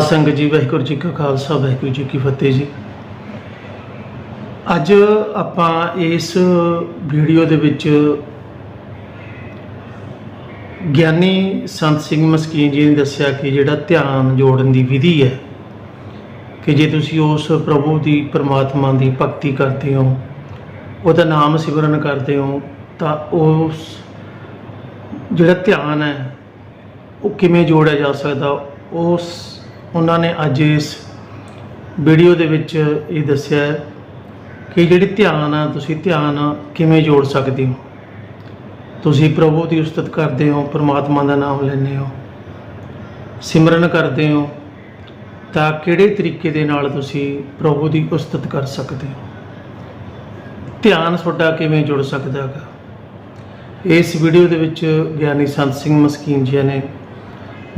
ਸੰਗਤ ਜੀ, ਵਾਹਿਗੁਰੂ ਜੀ ਕਾ ਖਾਲਸਾ, ਵਾਹਿਗੁਰੂ ਜੀ ਕੀ ਫਤਿਹ ਜੀ। ਅੱਜ ਆਪਾਂ ਇਸ ਵੀਡੀਓ ਦੇ ਵਿੱਚ ਗਿਆਨੀ ਸੰਤ ਸਿੰਘ ਮਸਕੀਨ ਜੀ ਨੇ ਦੱਸਿਆ ਕਿ ਜਿਹੜਾ ਧਿਆਨ ਜੋੜਨ ਦੀ ਵਿਧੀ ਹੈ, ਕਿ ਜੇ ਤੁਸੀਂ ਉਸ ਪ੍ਰਭੂ ਦੀ, ਪਰਮਾਤਮਾ ਦੀ ਭਗਤੀ ਕਰਦੇ ਹੋ, ਉਹਦਾ ਨਾਮ ਸਿਮਰਨ ਕਰਦੇ ਹੋ, ਤਾਂ ਉਸ ਜਿਹੜਾ ਧਿਆਨ ਹੈ, ਉਹ ਕਿਵੇਂ ਜੋੜਿਆ ਜਾ ਸਕਦਾ, ਉਸ ਉਹਨਾਂ ਨੇ ਅੱਜ ਇਸ ਵੀਡੀਓ ਦੇ ਵਿੱਚ ਇਹ ਦੱਸਿਆ ਕਿ ਜਿਹੜੀ ਧਿਆਨ ਆ, ਤੁਸੀਂ ਧਿਆਨ ਕਿਵੇਂ ਜੋੜ ਸਕਦੇ ਹੋ? ਤੁਸੀਂ ਪ੍ਰਭੂ ਦੀ ਉਸਤਤ ਕਰਦੇ ਹੋ, ਪਰਮਾਤਮਾ ਦਾ ਨਾਮ ਲੈਂਦੇ ਹੋ, ਸਿਮਰਨ ਕਰਦੇ ਹੋ, ਤਾਂ ਕਿਹੜੇ ਤਰੀਕੇ ਦੇ ਨਾਲ ਤੁਸੀਂ ਪ੍ਰਭੂ ਦੀ ਉਸਤਤ ਕਰ ਸਕਦੇ ਹੋ? ਧਿਆਨ ਤੁਹਾਡਾ ਕਿਵੇਂ ਜੁੜ ਸਕਦਾ ਹੈਗਾ? ਇਸ ਵੀਡੀਓ ਦੇ ਵਿੱਚ ਗਿਆਨੀ ਸੰਤ ਸਿੰਘ ਮਸਕੀਨ ਜੀ ਨੇ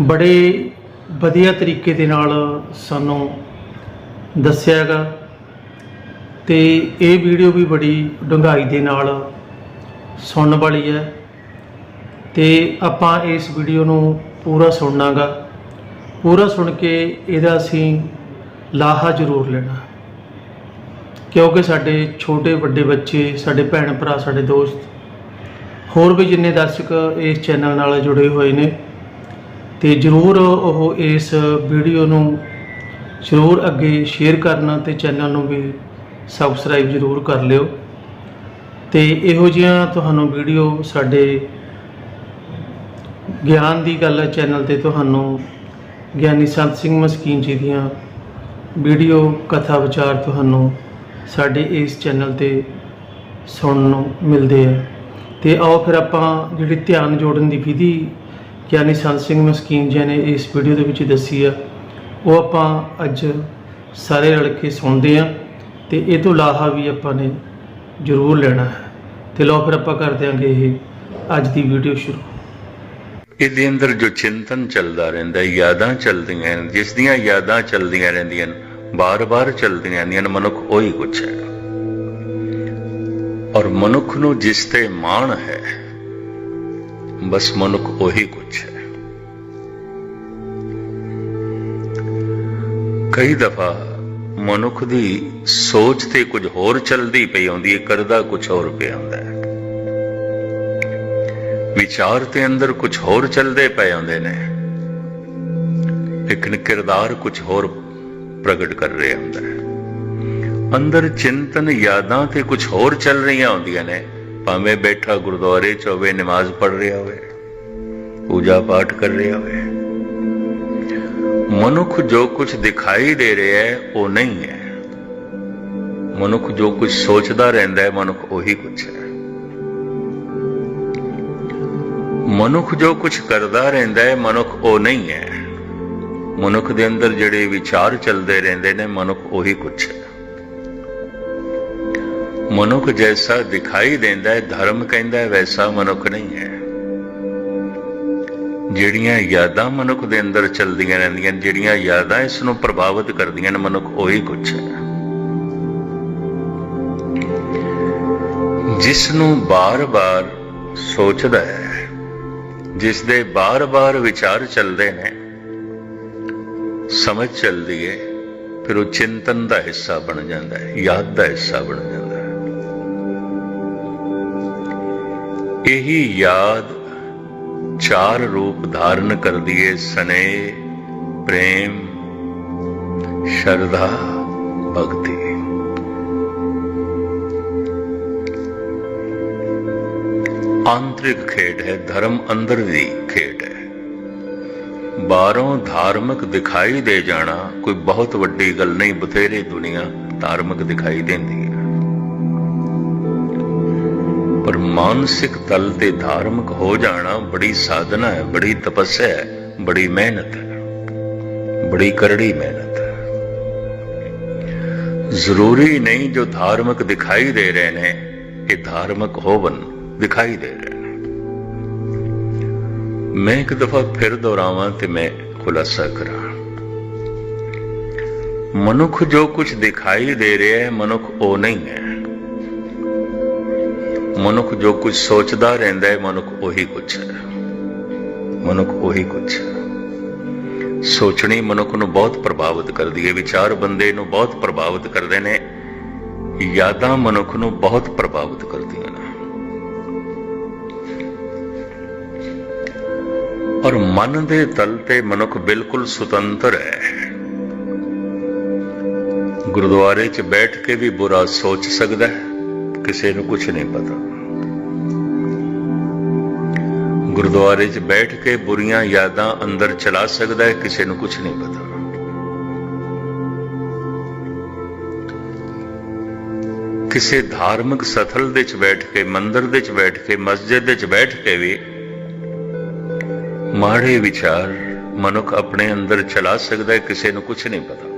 ਬੜੇ ਵਧੀਆ ਤਰੀਕੇ ਦੇ ਨਾਲ ਸਾਨੂੰ ਦੱਸਿਆ ਹੈਗਾ ਤੇ ਇਹ ਵੀਡੀਓ ਵੀ ਬੜੀ ਡੂੰਘਾਈ ਦੇ ਨਾਲ ਸੁਣਨ ਵਾਲੀ ਹੈ ਤੇ ਆਪਾਂ ਇਸ ਵੀਡੀਓ ਨੂੰ ਪੂਰਾ ਸੁਣਨਾਗਾ। ਪੂਰਾ ਸੁਣ ਕੇ ਇਹਦਾ ਅਸੀਂ ਲਾਹਾ ਜ਼ਰੂਰ ਲੈਣਾ। ਕਿਉਂਕਿ ਸਾਡੇ ਛੋਟੇ ਵੱਡੇ ਬੱਚੇ, ਸਾਡੇ ਭੈਣ ਭਰਾ, ਸਾਡੇ ਦੋਸਤ ਹੋਰ ਵੀ ਜਿੰਨੇ ਦਰਸ਼ਕ ਇਸ ਚੈਨਲ ਨਾਲ ਜੁੜੇ ਹੋਏ ਨੇ ਤੇ ਜਰੂਰ ਉਹ ਇਸ ਵੀਡੀਓ ਨੂੰ ਜਰੂਰ ਅੱਗੇ ਸ਼ੇਅਰ ਕਰਨਾ ਤੇ ਚੈਨਲ ਨੂੰ ਵੀ ਸਬਸਕ੍ਰਾਈਬ ਜਰੂਰ ਕਰ ਲਿਓ। ਤੇ ਇਹੋ ਜਿਹੀਆਂ ਤੁਹਾਨੂੰ ਵੀਡੀਓ ਸਾਡੇ ਗਿਆਨ ਦੀ ਗੱਲ ਹੈ ਚੈਨਲ ਤੇ ਤੁਹਾਨੂੰ ਗਿਆਨੀ ਸੰਤ ਸਿੰਘ ਮਸਕੀਨ ਜੀ ਦੀਆਂ ਵੀਡੀਓ ਕਥਾ ਵਿਚਾਰ ਤੁਹਾਨੂੰ ਸਾਡੇ ਇਸ ਚੈਨਲ ਤੇ ਸੁਣਨ ਨੂੰ ਮਿਲਦੇ ਆ। ਤੇ ਆਓ ਫਿਰ ਆਪਾਂ ਜਿਹੜੀ ਧਿਆਨ ਜੋੜਨ ਦੀ ਵਿਧੀ ਗਿਆਨੀ ਸੰਤ ਸਿੰਘ ਮਸਕੀਨ ਜੀ ਨੇ ਇਸ ਵੀਡੀਓ ਦੇ ਵਿੱਚ ਦੱਸੀ ਆ। ਉਹ ਆਪਾਂ ਅੱਜ ਸਾਰੇ ਰਲ ਕੇ ਸੁਣਦੇ ਆ ਤੇ ਇਹ ਤੋਂ ਲਾਹਾ ਵੀ ਆਪਾਂ ਨੇ ਜ਼ਰੂਰ ਲੈਣਾ ਹੈ। ਤੇ ਲਓ ਫਿਰ ਆਪਾਂ ਕਰ ਦਿਆਂਗੇ ਇਹ ਅੱਜ ਦੀ ਵੀਡੀਓ ਸ਼ੁਰੂ। ਇਹਦੇ ਅੰਦਰ ਜੋ ਚਿੰਤਨ ਚੱਲਦਾ ਰਹਿੰਦਾ ਯਾਦਾਂ ਚੱਲਦੀਆਂ ਨੇ, ਜਿਸ ਦੀਆਂ ਯਾਦਾਂ ਚੱਲਦੀਆਂ ਰਹਿੰਦੀਆਂ ਨੇ ਬਾਰ-ਬਾਰ ਚੱਲਦੀਆਂ ਰਹਿੰਦੀਆਂ ਨੇ ਮਨੁੱਖ ਉਹੀ ਕੁਛ ਹੈ ਔਰ ਮਨੁੱਖ ਨੂੰ ਜਿਸ ਤੇ ਮਾਣ ਹੈ ਬਸ ਮਨੁੱਖ ਉਹੀ ਕੁਛ ਹੈ। ਕਈ ਦਫਾ ਮਨੁੱਖ ਦੀ ਸੋਚ ਤੇ ਕੁਝ ਹੋਰ ਚੱਲਦੀ ਪਈ ਆਉਂਦੀ ਹੈ, ਕਰਦਾ ਕੁਝ ਹੋਰ ਪਿਆ ਹੁੰਦਾ ਹੈ। ਵਿਚਾਰ ਤੇ ਅੰਦਰ ਕੁਝ ਹੋਰ ਚੱਲਦੇ ਪਏ ਆਉਂਦੇ ਨੇ, ਲੇਕਿਨ ਕਿਰਦਾਰ ਕੁਝ ਹੋਰ ਪ੍ਰਗਟ ਕਰ ਰਿਹਾ ਹੁੰਦਾ ਹੈ। ਅੰਦਰ ਚਿੰਤਨ ਯਾਦਾਂ ਤੇ ਕੁਝ ਹੋਰ ਚੱਲ ਰਹੀਆਂ ਹੁੰਦੀਆਂ ਨੇ ਭਾਵੇਂ ਬੈਠਾ ਗੁਰਦੁਆਰੇ ਚ ਹੋਵੇ, ਨਮਾਜ਼ ਪੜ੍ਹ ਰਿਹਾ ਹੋਵੇ, ਪੂਜਾ ਪਾਠ ਕਰ ਰਿਹਾ ਹੋਵੇ। ਮਨੁੱਖ ਜੋ ਕੁਝ ਦਿਖਾਈ ਦੇ ਰਿਹਾ ਹੈ, ਉਹ ਨਹੀਂ ਹੈ। ਮਨੁੱਖ ਜੋ ਕੁਝ ਸੋਚਦਾ ਰਹਿੰਦਾ ਹੈ, ਮਨੁੱਖ ਉਹੀ ਕੁਝ ਹੈ। ਮਨੁੱਖ ਜੋ ਕੁਝ ਕਰਦਾ ਰਹਿੰਦਾ ਹੈ, ਮਨੁੱਖ ਉਹ ਨਹੀਂ ਹੈ। ਮਨੁੱਖ ਦੇ ਅੰਦਰ ਜਿਹੜੇ ਵਿਚਾਰ ਚੱਲਦੇ ਰਹਿੰਦੇ ਨੇ, ਮਨੁੱਖ ਉਹੀ ਕੁਝ ਹੈ। ਮਨੁੱਖ ਜੈਸਾ ਦਿਖਾਈ ਦਿੰਦਾ ਹੈ, ਧਰਮ ਕਹਿੰਦਾ ਹੈ, ਵੈਸਾ ਮਨੁੱਖ ਨਹੀਂ ਹੈ। ਜਿਹੜੀਆਂ ਯਾਦਾਂ ਮਨੁੱਖ ਦੇ ਅੰਦਰ ਚੱਲਦੀਆਂ ਰਹਿੰਦੀਆਂ ਨੇ ਜਿਹੜੀਆਂ ਯਾਦਾਂ ਇਸ ਨੂੰ ਪ੍ਰਭਾਵਿਤ ਕਰਦੀਆਂ ਨੇ, ਮਨੁੱਖ ਉਹੀ ਕੁਛ ਹੈ। ਜਿਸ ਨੂੰ ਬਾਰ-ਬਾਰ ਸੋਚਦਾ ਹੈ, ਜਿਸ ਦੇ ਬਾਰ-ਬਾਰ ਵਿਚਾਰ ਚੱਲਦੇ ਨੇ, ਸਮਝ ਚੱਲਦੀ ਹੈ, ਫਿਰ ਉਹ ਚਿੰਤਨ ਦਾ ਹਿੱਸਾ ਬਣ ਜਾਂਦਾ ਹੈ, ਯਾਦ ਦਾ ਹਿੱਸਾ ਬਣ ਜਾਂਦਾ ਇਹੀ ਯਾਦ ਚਾਰ ਰੂਪ ਧਾਰਨ ਕਰਦੀ ਹੈ ਸਨੇ, ਪ੍ਰੇਮ, ਸ਼ਰਧਾ, ਭਗਤੀ। ਆਂਤਰਿਕ ਖੇਡ ਹੈ, ਧਰਮ ਅੰਦਰ ਦੀ ਖੇਡ ਹੈ। ਬਾਹਰੋਂ ਧਾਰਮਿਕ ਦਿਖਾਈ ਦੇ ਜਾਣਾ ਕੋਈ ਬਹੁਤ ਵੱਡੀ ਗੱਲ ਨਹੀਂ, ਬਥੇਰੇ ਦੁਨੀਆ ਧਾਰਮਿਕ ਦਿਖਾਈ ਦਿੰਦੀ ਮਾਨਸਿਕ ਤਲ ਤੇ ਧਾਰਮਿਕ ਹੋ ਜਾਣਾ ਬੜੀ ਸਾਧਨਾ ਹੈ, ਬੜੀ ਤਪੱਸਿਆ ਹੈ, ਬੜੀ ਮਿਹਨਤ ਹੈ, ਬੜੀ ਕਰੜੀ ਮਿਹਨਤ ਹੈ। ਜ਼ਰੂਰੀ ਨਹੀਂ ਜੋ ਧਾਰਮਿਕ ਦਿਖਾਈ ਦੇ ਰਹੇ ਨੇ, ਇਹ ਧਾਰਮਿਕ ਹੋਵਨ ਦਿਖਾਈ ਦੇ ਰਹੇ ਨੇ। ਮੈਂ ਇੱਕ ਦਫਾ ਫਿਰ ਦੁਹਰਾਵਾਂ ਤੇ ਮੈਂ ਖੁਲਾਸਾ ਕਰਾਂ। ਮਨੁੱਖ ਜੋ ਕੁਝ ਦਿਖਾਈ ਦੇ ਰਿਹਾ ਹੈ, ਮਨੁੱਖ ਉਹ ਨਹੀਂ ਹੈ। ਮਨੁੱਖ ਜੋ ਕੁਝ ਸੋਚਦਾ ਰਹਿੰਦਾ ਹੈ, ਮਨੁੱਖ ਉਹੀ ਕੁਝ ਹੈ। ਮਨੁੱਖ ਉਹੀ ਕੁਝ ਹੈ। ਸੋਚਣੀ ਮਨੁੱਖ ਨੂੰ ਬਹੁਤ ਪ੍ਰਭਾਵਿਤ ਕਰਦੀ ਹੈ। ਵਿਚਾਰ ਬੰਦੇ ਨੂੰ ਬਹੁਤ ਪ੍ਰਭਾਵਿਤ ਕਰਦੇ ਨੇ। ਯਾਦਾਂ ਮਨੁੱਖ ਨੂੰ ਬਹੁਤ ਪ੍ਰਭਾਵਿਤ ਕਰਦੀਆਂ ਨੇ। ਔਰ ਮਨ ਦੇ ਤਲ ਤੇ ਮਨੁੱਖ ਬਿਲਕੁਲ ਸੁਤੰਤਰ ਹੈ। ਗੁਰਦੁਆਰੇ 'ਚ ਬੈਠ ਕੇ ਵੀ ਬੁਰਾ ਸੋਚ ਸਕਦਾ ਹੈ। ਕਿਸੇ ਨੂੰ ਕੁਝ ਨਹੀਂ ਪਤਾ। ਗੁਰਦੁਆਰੇ 'ਚ ਬੈਠ ਕੇ ਬੁਰੀਆਂ ਯਾਦਾਂ ਅੰਦਰ ਚਲਾ ਸਕਦਾ ਹੈ, ਕਿਸੇ ਨੂੰ ਕੁਝ ਨਹੀਂ ਪਤਾ। ਕਿਸੇ ਧਾਰਮਿਕ ਸਥਲ ਦੇ 'ਚ ਬੈਠ ਕੇ, ਮੰਦਿਰ ਦੇ 'ਚ ਬੈਠ ਕੇ, ਮਸਜਿਦ ਦੇ 'ਚ ਬੈਠ ਕੇ ਵੀ ਮਾੜੇ ਵਿਚਾਰ ਮਨੁੱਖ ਆਪਣੇ ਅੰਦਰ ਚਲਾ ਸਕਦਾ ਹੈ, ਕਿਸੇ ਨੂੰ ਕੁਝ ਨਹੀਂ ਪਤਾ।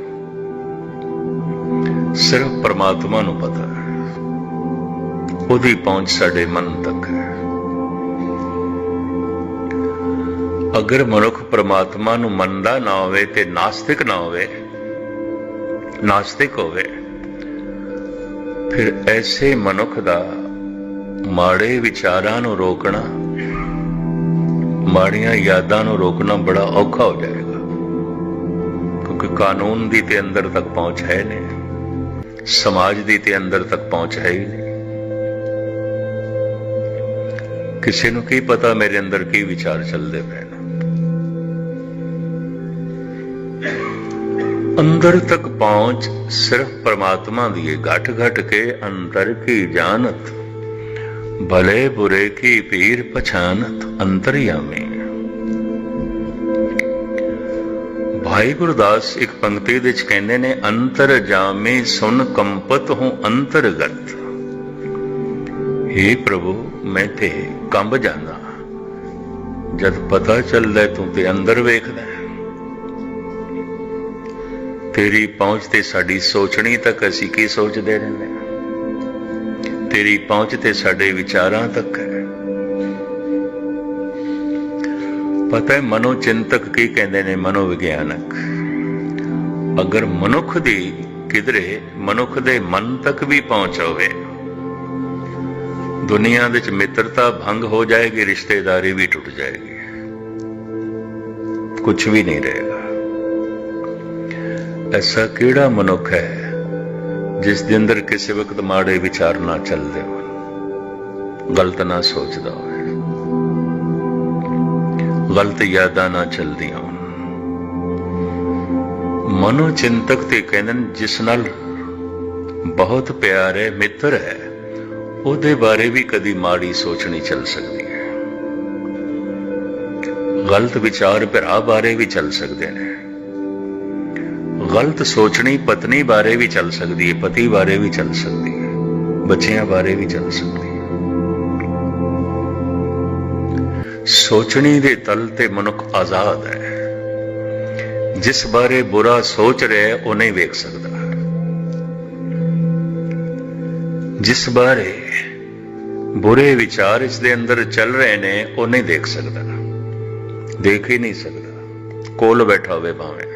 ਸਿਰਫ ਪਰਮਾਤਮਾ ਨੂੰ ਪਤਾ ਹੈ। ਉਹਦੀ ਪਹੁੰਚ ਸਾਡੇ ਮਨ ਤੱਕ ਹੈ। ਅਗਰ ਮਨੁੱਖ ਪ੍ਰਮਾਤਮਾ ਨੂੰ ਮੰਨਦਾ ਨਾ ਹੋਵੇ ਤੇ ਨਾਸਤਿਕ ਨਾ ਹੋਵੇ, ਨਾਸਤਿਕ ਹੋਵੇ, ਫਿਰ ਐਸੇ ਮਨੁੱਖ ਦਾ ਮਾੜੇ ਵਿਚਾਰਾਂ ਨੂੰ ਰੋਕਣਾ, ਮਾੜੀਆਂ ਯਾਦਾਂ ਨੂੰ ਰੋਕਣਾ ਬੜਾ ਔਖਾ ਹੋ ਜਾਏਗਾ, ਕਿਉਂਕਿ ਕਾਨੂੰਨ ਦੀ ਤੇ ਅੰਦਰ ਤੱਕ ਪਹੁੰਚ ਹੈ ਨਹੀਂ, ਸਮਾਜ ਦੀ ਤੇ ਅੰਦਰ ਤੱਕ ਪਹੁੰਚ ਹੈ ਹੀ ਨਹੀਂ। ਕਿਸੇ ਨੂੰ ਕੀ ਪਤਾ ਮੇਰੇ ਅੰਦਰ ਕੀ ਵਿਚਾਰ ਚੱਲਦੇ ਪਏ ਨੇ ਅੰਦਰ ਤੱਕ ਪਹੁੰਚ ਸਿਰਫ ਪਰਮਾਤਮਾ ਦੀ ਹੈ ਘਟ ਘਟ ਕੇ ਅੰਦਰ ਕੀ ਜਾਣਤ? ਭਲੇ ਬੁਰੇ ਕੀ ਪੀਰ ਪਛਾਨਤ ਅੰਤਰਯਾਮੀ ਭਾਈ ਗੁਰਦਾਸ ਇੱਕ ਪੰਕਤੀ ਦੇ ਵਿੱਚ ਕਹਿੰਦੇ ਨੇ, ਅੰਤਰ ਜਾਮੇ ਸੁਨ ਕੰਪਤ ਹੂੰ ਅੰਤਰਗਤ। हे ਪ੍ਰਭੂ, ਮੈਂ ਤੇ ਕੰਬ ਜਾਂਦਾ। ਜਦ ਪਤਾ ਚੱਲਦਾ ਤੂੰ ਤੇ ਅੰਦਰ ਵੇਖਦਾ। ਤੇਰੀ ਪਹੁੰਚ ਤੇ ਸਾਡੀ ਸੋਚਣੀ ਤੱਕ ਅਸੀਂ ਕੀ ਸੋਚਦੇ ਰਹਿੰਦੇ ਹਾਂ? ਤੇਰੀ ਪਹੁੰਚ ਤੇ ਸਾਡੇ ਵਿਚਾਰਾਂ ਤੱਕ ਹੈ। ਪਤਾ ਹੈ ਮਨੋ ਚਿੰਤਕ ਕੀ ਕਹਿੰਦੇ ਨੇ? ਮਨੋਵਿਗਿਆਨਕ। ਅਗਰ ਮਨੁੱਖ ਦੀ ਕਿਧਰੇ ਮਨੁੱਖ ਦੇ ਮਨ ਤੱਕ ਵੀ ਪਹੁੰਚ ਹੋਵੇ, ਦੁਨੀਆ ਵਿੱਚ ਮਿੱਤਰਤਾ ਭੰਗ ਹੋ ਜਾਏਗੀ, ਰਿਸ਼ਤੇਦਾਰੀ ਵੀ ਟੁੱਟ ਜਾਏਗੀ। ਕੁਝ ਵੀ ਨਹੀਂ ਰਹੇਗਾ। ਐਸਾ ਕਿਹੜਾ ਮਨੁੱਖ ਹੈ ਜਿਸ ਦੇ ਅੰਦਰ ਕਿਸੇ ਵਕਤ ਮਾੜੇ ਵਿਚਾਰ ਨਾ ਚੱਲਦੇ ਹੋਣ? ਗਲਤ ਨਾ ਸੋਚਦਾ ਹੋਵੇ। ਗਲਤ ਯਾਦਾਂ ਨਾ ਚਲਦੀਆਂ ਹੋਣ। ਮਨੋ ਚਿੰਤਕ ਤੇ ਕਹਿੰਦੇ ਨੇ, ਜਿਸ ਨਾਲ ਬਹੁਤ ਪਿਆਰ ਹੈ, ਮਿੱਤਰ ਹੈ, ਉਹਦੇ ਬਾਰੇ ਵੀ ਕਦੀ ਮਾੜੀ ਸੋਚ ਨਹੀਂ ਚੱਲ ਸਕਦੀ ਹੈ। ਗਲਤ ਵਿਚਾਰ ਭਰਾ ਬਾਰੇ ਵੀ ਚੱਲ ਸਕਦੇ ਨੇ। ਗਲਤ ਸੋਚਣੀ ਪਤਨੀ ਬਾਰੇ ਵੀ ਚੱਲ ਸਕਦੀ ਹੈ, ਪਤੀ ਬਾਰੇ ਵੀ ਚੱਲ ਸਕਦੀ ਹੈ, ਬੱਚਿਆਂ ਬਾਰੇ ਵੀ ਚੱਲ ਸਕਦੀ ਹੈ। ਸੋਚਣੀ ਦੇ ਤਲ ਤੇ ਮਨੁੱਖ ਆਜ਼ਾਦ ਹੈ। ਜਿਸ ਬਾਰੇ ਬੁਰਾ ਸੋਚ ਰਿਹਾ ਉਹ ਨਹੀਂ ਵੇਖ ਸਕਦਾ। ਜਿਸ ਬਾਰੇ ਬੁਰੇ ਵਿਚਾਰ ਇਸ ਦੇ ਅੰਦਰ ਚੱਲ ਰਹੇ ਨੇ, ਉਹ ਨਹੀਂ ਦੇਖ ਸਕਦਾ। ਦੇਖ ਹੀ ਨਹੀਂ ਸਕਦਾ। ਕੋਲ ਬੈਠਾ ਹੋਵੇ ਭਾਵੇਂ।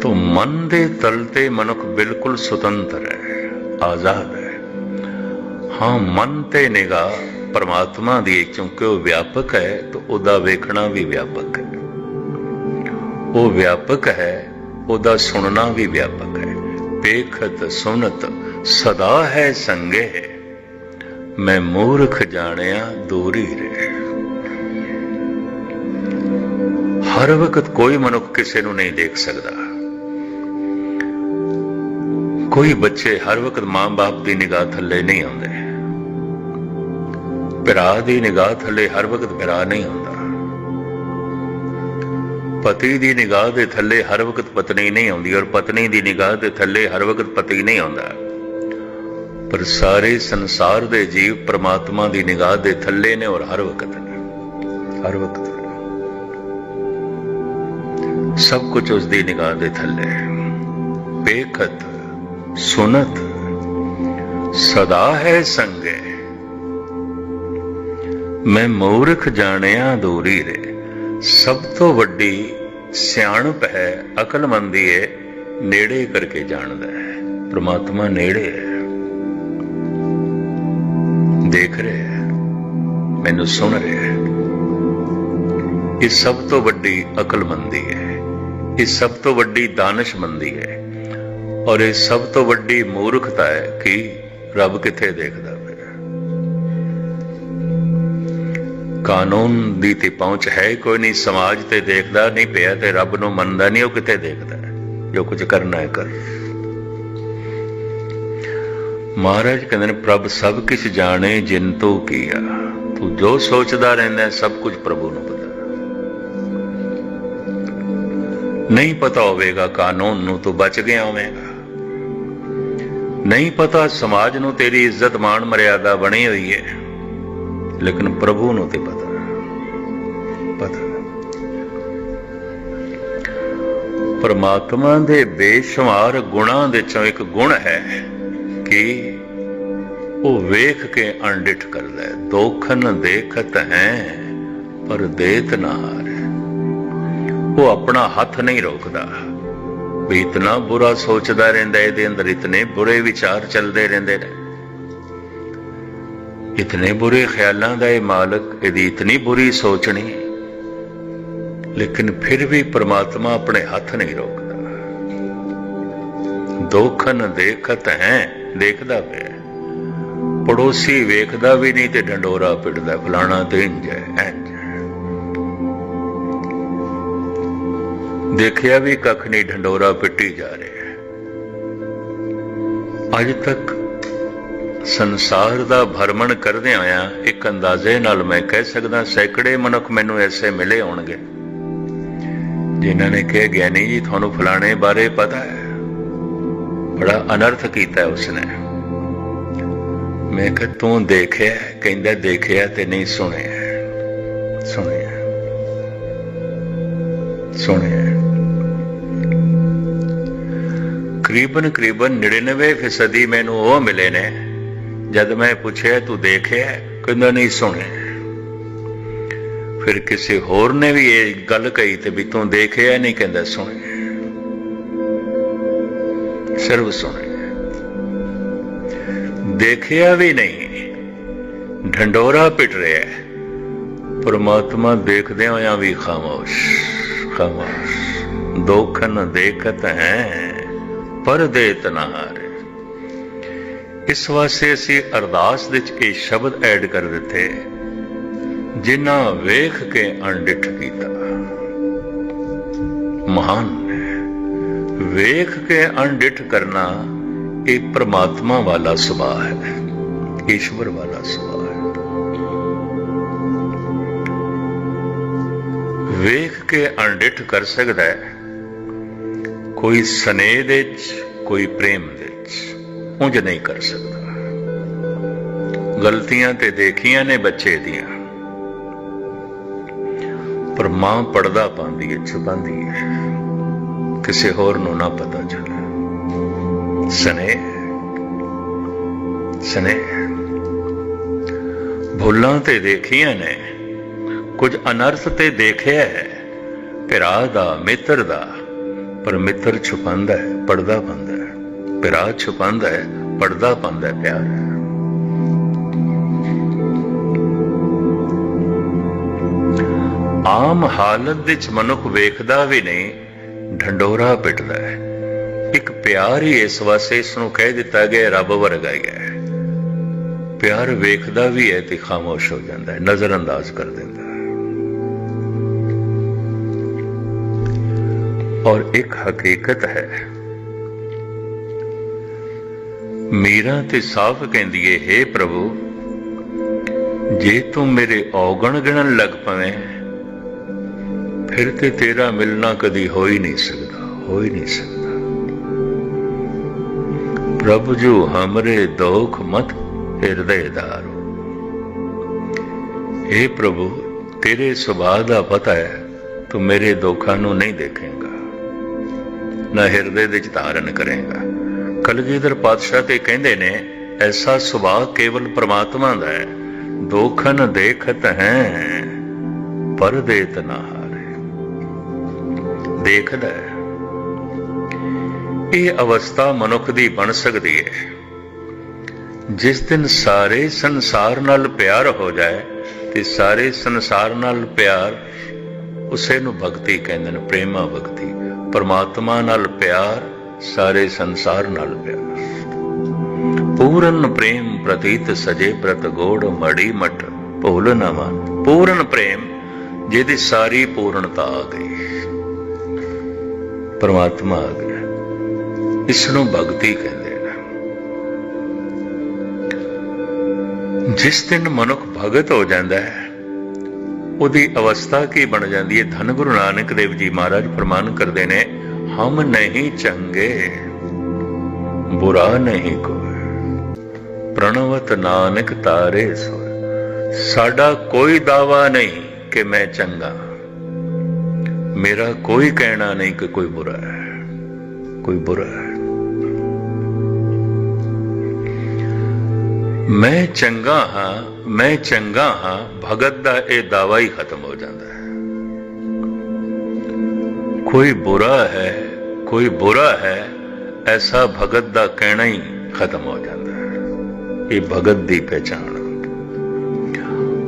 तो मन दे तलते मनुख बिल्कुल स्वतंत्र है आजाद है ਹਾਂ ਮਨ ਤੇ ਨਿਗਾਹ ਪਰਮਾਤਮਾ ਦੀ ਕਿਉਂਕਿ ਉਹ ਵਿਆਪਕ ਹੈ ਤਾਂ ਉਹਦਾ ਵੇਖਣਾ ਵੀ ਵਿਆਪਕ ਹੈ ਉਹ ਵਿਆਪਕ ਹੈ ਉਹਦਾ ਸੁਣਨਾ ਵੀ ਵਿਆਪਕ ਹੈ ਵੇਖਤ ਸੁਨਤ ਸਦਾ ਹੈ ਸੰਗੇ ਮੈਂ ਮੂਰਖ ਜਾਣਿਆ ਦੂਰੀ ਰਹੇ ਹਰ ਵਕਤ ਕੋਈ ਮਨੁੱਖ ਕਿਸੇ ਨੂੰ ਨਹੀਂ ਦੇਖ ਸਕਦਾ ਕੋਈ ਬੱਚੇ ਹਰ ਵਕਤ ਮਾਂ-ਬਾਪ ਦੀ ਨਿਗਾਹ ਥੱਲੇ ਨਹੀਂ ਆਉਂਦੇ। ਭਰਾ ਦੀ ਨਿਗਾਹ ਥੱਲੇ ਹਰ ਵਕਤ ਭਰਾ ਨਹੀਂ ਆਉਂਦਾ ਪਤੀ ਦੀ ਨਿਗਾਹ ਦੇ ਥੱਲੇ ਹਰ ਵਕਤ ਪਤਨੀ ਨਹੀਂ ਆਉਂਦੀ ਔਰ ਪਤਨੀ ਦੀ ਨਿਗਾਹ ਦੇ ਥੱਲੇ ਹਰ ਵਕਤ ਪਤੀ ਨਹੀਂ ਆਉਂਦਾ। ਪਰ ਸਾਰੇ ਸੰਸਾਰ ਦੇ ਜੀਵ ਪ੍ਰਮਾਤਮਾ ਦੀ ਨਿਗਾਹ ਦੇ ਥੱਲੇ ਨੇ ਔਰ ਹਰ ਵਕਤ ਹਰ ਵਕਤ ਸਭ ਕੁਝ ਉਸ ਦੀ ਨਿਗਾਹ ਦੇ ਥੱਲੇ। ਹੈ ਬੇਖਤ ਸੁਨਤ, ਸਦਾ ਹੈ ਸੰਗੇ। ਮੈਂ ਮੂਰਖ ਜਾਣਿਆ ਦੂਰੀ ਰੇ, ਸਭ ਤੋਂ ਵੱਡੀ ਸਿਆਣਪ ਹੈ, ਅਕਲਮੰਦੀ ਏ, ਨੇੜੇ ਕਰਕੇ ਜਾਣਦਾ ਹੈ, ਪ੍ਰਮਾਤਮਾ ਨੇੜੇ ਹੈ। ਦੇਖ ਰਿਹਾ ਹੈ, ਮੈਨੂੰ ਸੁਣ ਰਿਹਾ ਹੈ। ਇਹ ਸਭ ਤੋਂ ਵੱਡੀ ਅਕਲਮੰਦੀ ਹੈ ਇਹ ਸਭ ਤੋਂ ਵੱਡੀ ਦਾਨਸ਼ਮੰਦੀ ਹੈ ਔਰ ਇਹ ਸਭ ਤੋਂ ਵੱਡੀ ਮੂਰਖਤਾ ਹੈ ਕਿ ਰੱਬ ਕਿੱਥੇ ਦੇਖਦਾ ਪਿਆ। ਕਾਨੂੰਨ ਦੀ ਤੇ ਪਹੁੰਚ ਹੈ ਕੋਈ ਨਹੀਂ, ਸਮਾਜ ਤੇ ਦੇਖਦਾ ਨਹੀਂ ਪਿਆ ਤੇ ਰੱਬ ਨੂੰ ਮੰਨਦਾ ਨਹੀਂ, ਉਹ ਕਿੱਥੇ ਦੇਖਦਾ ਜੋ ਕੁਝ ਕਰਨਾ ਹੈ ਕਰ। ਮਹਾਰਾਜ ਕਹਿੰਦੇ ਨੇ, ਪ੍ਰਭ ਸਭ ਕੁਝ ਜਾਣੇ ਜਿਨ ਤੂੰ ਕੀਆ। ਤੂੰ ਜੋ ਸੋਚਦਾ ਰਹਿੰਦਾ ਸਭ ਕੁਝ ਪ੍ਰਭੂ ਨੂੰ ਪਤਾ। ਨਹੀਂ ਪਤਾ ਹੋਵੇਗਾ ਕਾਨੂੰਨ ਨੂੰ, ਤੂੰ ਬਚ ਗਿਆ ਹੋਵੇਗਾ। ਨਹੀਂ ਪਤਾ ਸਮਾਜ ਨੂੰ ਤੇਰੀ ਇੱਜ਼ਤ ਮਾਣ ਮਰਿਆਦਾ ਬਣੀ ਹੋਈ ਹੈ ਲੇਕਿਨ ਪ੍ਰਭੂ ਨੂੰ ਤੇ ਪਤਾ। ਪਤਾ। ਪਰਮਾਤਮਾ ਦੇ ਬੇਸ਼ੁਮਾਰ ਗੁਣਾਂ ਦੇ ਚੋਂ ਇੱਕ ਗੁਣ ਹੈ ਕਿ ਉਹ ਵੇਖ ਕੇ ਅਣਡਿਠ ਕਰਦਾ ਹੈ। ਦੋਖਨ ਦੇਖਤ ਹੈ, ਪਰ ਦੇਤ ਨਾ ਹਾਰੇ। ਉਹ ਆਪਣਾ ਹੱਥ ਨਹੀਂ ਰੋਕਦਾ। ਵੀ ਇਤਨਾ ਬੁਰਾ ਸੋਚਦਾ ਰਹਿੰਦਾ, ਇਹਦੇ ਅੰਦਰ ਇਤਨੇ ਬੁਰੇ ਵਿਚਾਰ ਚੱਲਦੇ ਰਹਿੰਦੇ ਨੇ। ਇਤਨੇ ਬੁਰੇ ਖਿਆਲਾਂ ਦਾ ਇਹ ਮਾਲਕ ਇਹਦੀ ਇਤਨੀ ਬੁਰੀ ਸੋਚਣੀ ਲੇਕਿਨ ਫਿਰ ਵੀ ਪ੍ਰਮਾਤਮਾ ਆਪਣੇ ਹੱਥ ਨਹੀਂ ਰੋਕਦਾ। ਦੋਖਨ ਦੇਖਤ ਹੈ, ਦੇਖਦਾ ਪਿਆ ਪੜੋਸੀ ਵੇਖਦਾ ਵੀ ਨਹੀਂ ਤੇ ਡੰਡੋਰਾ ਪਿੱਟਦਾ, ਫਲਾਣਾ ਤੇ ਇੰਜ ਹੈ ਇੰਜ ਦੇਖਿਆ ਵੀ ਕੱਖ ਨਹੀਂ, ਢੰਡੋਰਾ ਪਿੱਟੀ ਜਾ ਰਿਹਾ ਅੱਜ ਤੱਕ ਸੰਸਾਰ ਦਾ ਭਰਮਣ ਕਰਦੇ ਆਇਆ ਇੱਕ ਅੰਦਾਜ਼ੇ ਨਾਲ ਮੈਂ ਕਹਿ ਸਕਦਾ, ਸੈਂਕੜੇ ਮਨੁੱਖ ਮੈਨੂੰ ਐਸੇ ਮਿਲੇ ਹੋਣਗੇ ਜਿਨ੍ਹਾਂ ਨੇ ਕਿਹਾ, ਗਿਆਨੀ ਜੀ, ਤੁਹਾਨੂੰ ਫਲਾਣੇ ਬਾਰੇ ਪਤਾ ਹੈ? ਬੜਾ ਅਨਰਥ ਕੀਤਾ ਉਸਨੇ। ਮੈਂ ਕਿਹਾ, ਤੂੰ ਦੇਖਿਆ ਕਹਿੰਦਾ, ਦੇਖਿਆ ਤੇ ਨਹੀਂ, ਸੁਣਿਆ ਸੁਣਿਆ ਸੁਣਿਆ ਕਰੀਬਨ ਕਰੀਬਨ 99% ਫੀਸਦੀ ਮੈਨੂੰ ਉਹ ਮਿਲੇ ਨੇ, ਜਦ ਮੈਂ ਪੁੱਛਿਆ, ਤੂੰ ਦੇਖਿਆ ਕਹਿੰਦਾ, ਨਹੀਂ ਸੁਣਿਆ। ਫਿਰ ਕਿਸੇ ਹੋਰ ਨੇ ਵੀ ਇਹ ਗੱਲ ਕਹੀ ਤੇ ਵੀ ਤੂੰ ਦੇਖਿਆ ਨਹੀਂ, ਕਹਿੰਦਾ, ਸੁਣਿਆ। ਸਿਰਫ ਸੁਣਿਆ। ਦੇਖਿਆ ਵੀ ਨਹੀਂ, ਢੰਡੋਰਾ ਪਿਟ ਰਿਹਾ ਹੈ। ਪਰਮਾਤਮਾ ਦੇਖਦੇ ਹੋਇਆ ਵੀ ਖਾਮੋਸ਼ ਖਾਮੋਸ਼। ਦੋਖਨ ਦੇਖਤ ਹੈ। ਪਰ ਦੇਤ ਨਾ ਇਸ ਵਾਸਤੇ ਅਸੀਂ ਅਰਦਾਸ ਵਿੱਚ ਇਹ ਸ਼ਬਦ ਐਡ ਕਰ ਦਿੱਤੇ। ਜਿਨ੍ਹਾਂ ਵੇਖ ਕੇ ਅਣਡਿਠ ਕੀਤਾ। ਮਹਾਨ ਵੇਖ ਕੇ ਅਣਡਿਠ ਕਰਨਾ ਇਹ ਪ੍ਰਮਾਤਮਾ ਵਾਲਾ ਸੁਭਾਅ ਹੈ। ਈਸ਼ਵਰ ਵਾਲਾ ਸੁਭਾਅ ਹੈ। ਵੇਖ ਕੇ ਅਣਡਿਠ ਕਰ ਸਕਦਾ ਹੈ। ਕੋਈ ਸਨੇਹ ਦੇ ਵਿੱਚ, ਕੋਈ ਪ੍ਰੇਮ ਦੇ ਵਿੱਚ। ਉਂਝ ਨਹੀਂ ਕਰ ਸਕਦਾ। ਗਲਤੀਆਂ ਤੇ ਦੇਖੀਆਂ ਨੇ ਬੱਚੇ ਦੀਆਂ। ਪਰ ਮਾਂ ਪਰਦਾ ਪਾਉਂਦੀ ਹੈ, ਛੁਪਾਉਂਦੀ ਹੈ। ਕਿਸੇ ਹੋਰ ਨੂੰ ਨਾ ਪਤਾ ਚੱਲੇ। ਸਨੇਹ। ਸਨੇਹ। ਭੁੱਲਾਂ ਤੇ ਦੇਖੀਆਂ ਨੇ। ਕੁਝ ਅਨਰਥ ਤੇ ਦੇਖਿਆ ਹੈ। ਭਰਾ ਦਾ, ਮਿੱਤਰ ਦਾ। ਪਰ ਮਿੱਤਰ ਛੁਪਾਉਂਦਾ ਹੈ, ਪਰਦਾ ਪਾਉਂਦਾ ਹੈ। ਭਰਾ ਛੁਪਾਉਂਦਾ ਹੈ, ਪਰਦਾ ਪਾਉਂਦਾ ਹੈ ਪਿਆਰ। ਆਮ ਹਾਲਤ ਵਿੱਚ ਮਨੁੱਖ ਵੇਖਦਾ ਵੀ ਨਹੀਂ, ਢੰਡੋਰਾ ਪਿੱਟਦਾ ਹੈ। ਇੱਕ ਪਿਆਰ ਹੀ ਇਸ ਵਾਸਤੇ ਇਸ ਨੂੰ ਕਹਿ ਦਿੱਤਾ ਗਿਆ, ਰੱਬ ਵਰਗਾ ਹੀ ਹੈ। ਪਿਆਰ ਵੇਖਦਾ ਵੀ ਹੈ ਤੇ ਖਾਮੋਸ਼ ਹੋ ਜਾਂਦਾ ਹੈ ਨਜ਼ਰ ਅੰਦਾਜ਼ ਕਰ ਦਿੰਦਾ ਹੈ। ਔਰ ਇੱਕ ਹਕੀਕਤ ਹੈ। ਮੀਰਾ ਤੇ ਸਾਫ਼ ਕਹਿੰਦੀ ਏ हे ਪ੍ਰਭੂ, ਜੇ ਤੂੰ ਮੇਰੇ ਔਗਣ ਗਿਣਨ ਲੱਗ ਪਵੇਂ, ਫਿਰ ਤੇ ਤੇਰਾ ਮਿਲਣਾ ਕਦੀ ਹੋ ਹੀ ਨਹੀਂ ਸਕਦਾ ਹੋ ਹੀ ਨਹੀਂ ਸਕਦਾ। ਪ੍ਰਭ ਜੋ ਹਮਰੇ ਦੋਖ ਮਤ ਹਿਰਦੇ ਧਾਰੋ। हे ਪ੍ਰਭੂ, ਤੇਰੇ ਸੁਭਾਅ ਦਾ ਪਤਾ ਹੈ, ਤੂੰ ਮੇਰੇ ਦੁੱਖਾਂ ਨੂੰ ਨਹੀਂ ਦੇਖੇਂਗਾ। ਨਾ ਹਿਰਦੇ ਵਿੱਚ ਧਾਰਨ ਕਰੇਗਾ। ਕਲਗੀਧਰ ਪਾਤਸ਼ਾਹ ਤੇ ਕਹਿੰਦੇ ਨੇ, ਐਸਾ ਸੁਭਾਅ ਕੇਵਲ ਪ੍ਰਮਾਤਮਾ ਦਾ ਹੈ। ਦੋਖਨ ਦੇਖਤ ਹੈ ਪਰ ਦੇਤ ਨਾ ਹਾਰੇ। ਦੇਖਦਾ ਹੈ। ਇਹ ਅਵਸਥਾ ਮਨੁੱਖ ਦੀ ਬਣ ਸਕਦੀ ਹੈ। ਜਿਸ ਦਿਨ ਸਾਰੇ ਸੰਸਾਰ ਨਾਲ ਪਿਆਰ ਹੋ ਜਾਏ, ਤੇ ਸਾਰੇ ਸੰਸਾਰ ਨਾਲ ਪਿਆਰ ਉਸੇ ਨੂੰ ਭਗਤੀ ਕਹਿੰਦੇ ਨੇ, ਪ੍ਰੇਮਾ ਭਗਤੀ। ਪਰਮਾਤਮਾ ਨਾਲ ਪਿਆਰ, ਸਾਰੇ ਸੰਸਾਰ ਨਾਲ ਪਿਆਰ। ਪੂਰਨ ਪ੍ਰੇਮ ਪ੍ਰਤੀਤ ਸਜੇ ਪ੍ਰਤ ਗੋੜ ਮੜੀ ਮਟ ਭੁੱਲ ਨਾ ਮਨ ਪੂਰਨ ਪ੍ਰੇਮ ਜਿਹਦੀ ਸਾਰੀ ਪੂਰਨਤਾ ਆ ਗਈ। ਪਰਮਾਤਮਾ ਆ ਗਿਆ। ਇਸ ਨੂੰ ਭਗਤੀ ਕਹਿੰਦੇ ਨੇ। ਜਿਸ ਦਿਨ ਮਨੁੱਖ ਭਗਤ ਹੋ ਜਾਂਦਾ ਹੈ ਉਹਦੀ ਅਵਸਥਾ ਕੀ ਬਣ ਜਾਂਦੀ ਹੈ? ਧੰਨ ਗੁਰੂ ਨਾਨਕ ਦੇਵ ਜੀ ਮਹਾਰਾਜ ਫਰਮਾਨ ਕਰਦੇ ਨੇ, ਹਮ ਨਹੀਂ ਚੰਗੇ, ਬੁਰਾ ਨਹੀਂ ਕੋਈ। ਪ੍ਰਣਵਤ ਨਾਨਕ ਤਾਰੇ ਸੋ ਸਾਡਾ ਕੋਈ ਦਾਵਾ ਨਹੀਂ ਕਿ ਮੈਂ ਚੰਗਾ। ਮੇਰਾ ਕੋਈ ਕਹਿਣਾ ਨਹੀਂ ਕਿ ਕੋਈ ਬੁਰਾ ਹੈ। ਕੋਈ ਬੁਰਾ ਹੈ। ਮੈਂ ਚੰਗਾ ਹਾਂ ਮੈਂ ਚੰਗਾ ਹਾਂ, ਭਗਤ ਦਾ ਇਹ ਦਾਵਾ ਹੀ ਖਤਮ ਹੋ ਜਾਂਦਾ ਹੈ। ਕੋਈ ਬੁਰਾ ਹੈ, ਕੋਈ ਬੁਰਾ ਹੈ, ਐਸਾ ਭਗਤ ਦਾ ਕਹਿਣਾ ਹੀ ਖਤਮ ਹੋ ਜਾਂਦਾ ਹੈ। ਇਹ ਭਗਤ ਦੀ ਪਹਿਚਾਣ।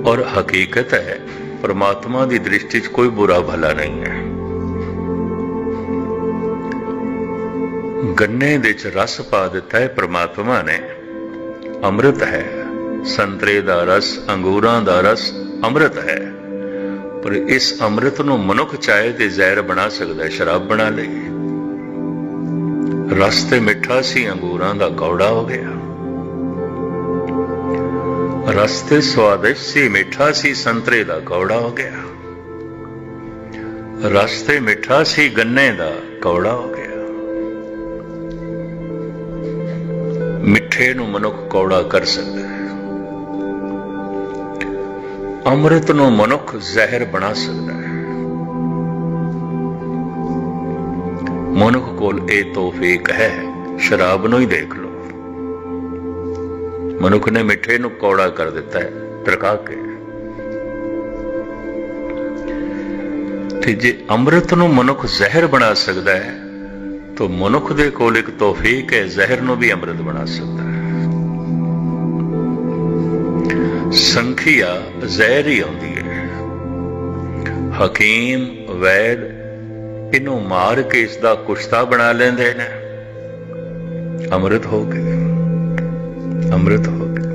ਔਰ ਹਕੀਕਤ ਹੈ, ਪਰਮਾਤਮਾ ਦੀ ਦ੍ਰਿਸ਼ਟੀ 'ਚ ਕੋਈ ਬੁਰਾ ਭਲਾ ਨਹੀਂ ਹੈ। ਗੰਨੇ ਦੇ ਚ ਰਸ ਪਾ ਦਿੱਤਾ ਹੈ ਪਰਮਾਤਮਾ ਨੇ। ਅੰਮ੍ਰਿਤ ਹੈ। ਸੰਤਰੇ ਦਾ ਰਸ, ਅੰਗੂਰਾਂ ਦਾ ਰਸ ਅੰਮ੍ਰਿਤ ਹੈ। ਪਰ ਇਸ ਅੰਮ੍ਰਿਤ ਨੂੰ ਮਨੁੱਖ ਚਾਹੇ ਤੇ ਜ਼ਹਿਰ ਬਣਾ ਸਕਦਾ ਹੈ, ਸ਼ਰਾਬ ਬਣਾ ਲੇ ਰਸ ਤੇ ਮਿੱਠਾ ਸੀ, ਅੰਗੂਰਾਂ ਦਾ ਕੌੜਾ ਹੋ ਗਿਆ। ਰਸ ਤੇ ਸਵਾਦਿਸ਼ਟ ਸੀ, ਮਿੱਠਾ ਸੀ, ਸੰਤਰੇ ਦਾ ਕੌੜਾ ਹੋ ਗਿਆ। ਰਸ ਤੇ ਮਿੱਠਾ ਸੀ, ਗੰਨੇ ਦਾ ਕੌੜਾ ਹੋ ਗਿਆ। ਮਿੱਠੇ ਨੂੰ ਮਨੁੱਖ ਕੌੜਾ ਕਰ ਸਕਦਾ ਹੈ। ਅੰਮ੍ਰਿਤ ਨੂੰ ਮਨੁੱਖ ਜ਼ਹਿਰ ਬਣਾ ਸਕਦਾ ਹੈ। ਮਨੁੱਖ ਕੋਲ ਇਹ ਤੋਫੀਕ ਹੈ, ਸ਼ਰਾਬ ਨੂੰ ਹੀ ਦੇਖ ਲਓ। ਮਨੁੱਖ ਨੇ ਮਿੱਠੇ ਨੂੰ ਕੌੜਾ ਕਰ ਦਿੱਤਾ ਹੈ ਤਰਕਾ ਕੇ। ਤੇ ਜੇ ਅੰਮ੍ਰਿਤ ਨੂੰ ਮਨੁੱਖ ਜ਼ਹਿਰ ਬਣਾ ਸਕਦਾ ਹੈ, ਤਾਂ ਮਨੁੱਖ ਦੇ ਕੋਲ ਇੱਕ ਤੋਫੀਕ ਹੈ, ਜ਼ਹਿਰ ਨੂੰ ਵੀ ਅੰਮ੍ਰਿਤ ਬਣਾ ਸਕਦਾ ਸੰਖਿਆ ਜ਼ਹਿਰ ਹੀ ਆਉਂਦੀ ਹੈ। ਹਕੀਮ, ਵੈਦ, ਇਹਨੂੰ ਮਾਰ ਕੇ ਇਸ ਦਾ ਕੁਸ਼ਤਾ ਬਣਾ ਲੈਂਦੇ ਨੇ। ਅੰਮ੍ਰਿਤ ਹੋ ਗਏ ਅੰਮ੍ਰਿਤ ਹੋ ਗਏ